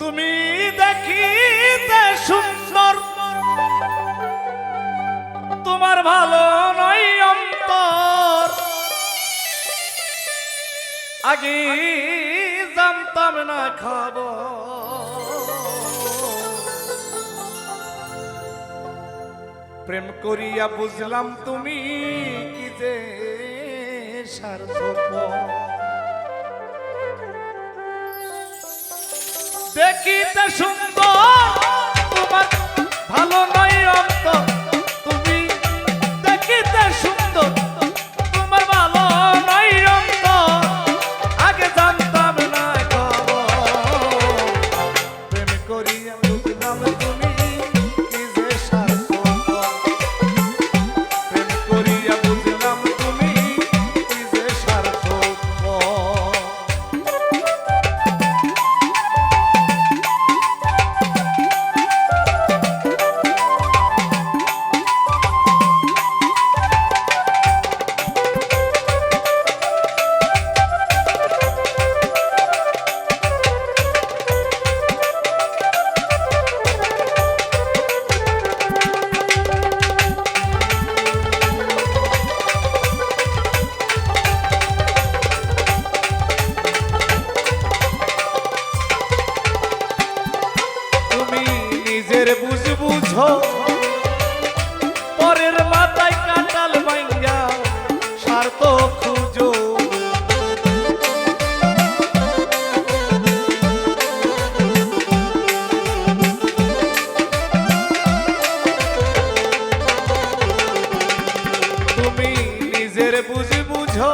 তুমি দেখিতে সুন্দর। তোমার ভালো নয় অন্তর। আগে জানতাম না খাব প্রেম করিয়া বুঝলাম তুমি কি যে সার্থক। দেখিতে সুন্দর তোমার ভালো না পরের মাথায় কাটাল মাইঙ্গা স্বার্থ খুঁজো। তুমি নিজের বুঝি বুঝো।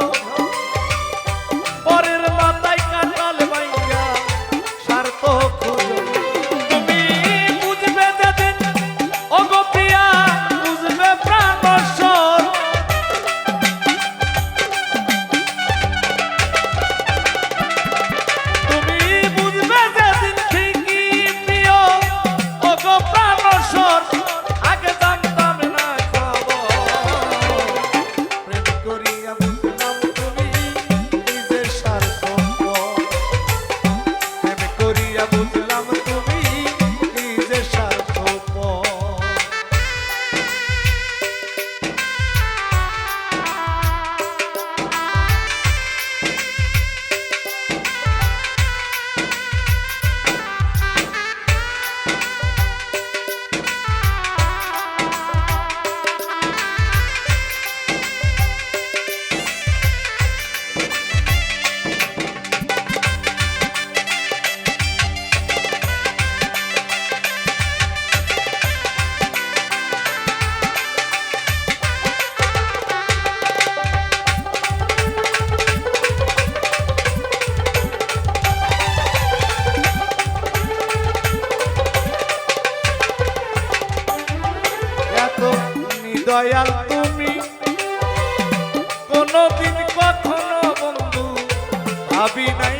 দয়াল তুমি। কোনদিন কখনো বন্ধু ভাবি নাই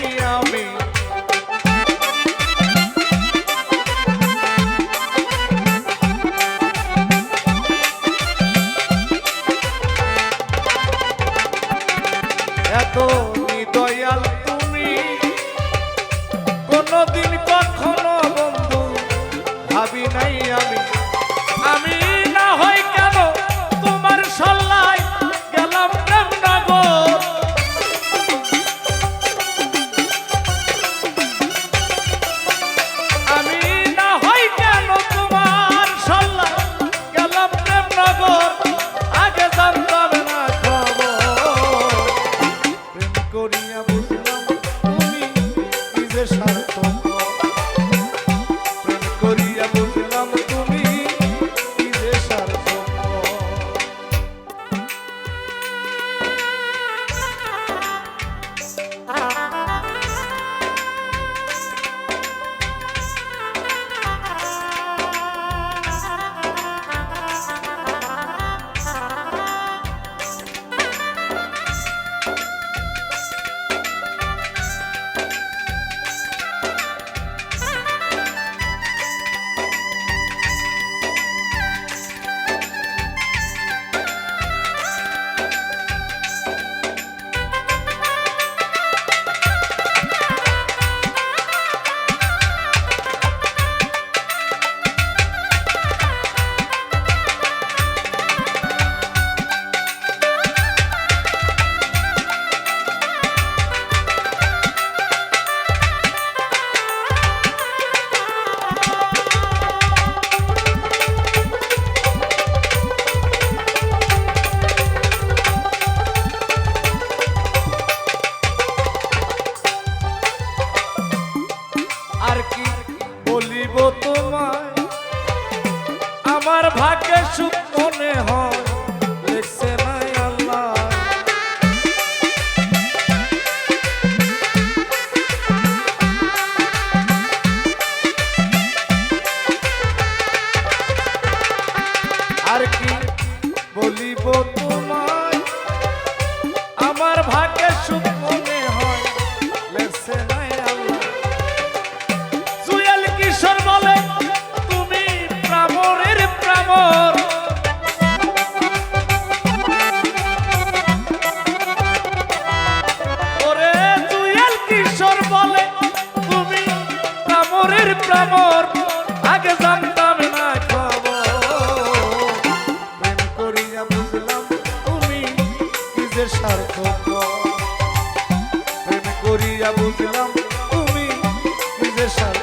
করিব তোমায়। আমার ভাগ্যে সুখ মনে হয়। পরের প্রমর আগে জানতাম না খবর। প্রেম বুঝলাম তুমি নিজের স্বার্থ প্রেম করিয়া বুঝলাম তুমি নিজের স্বার্থ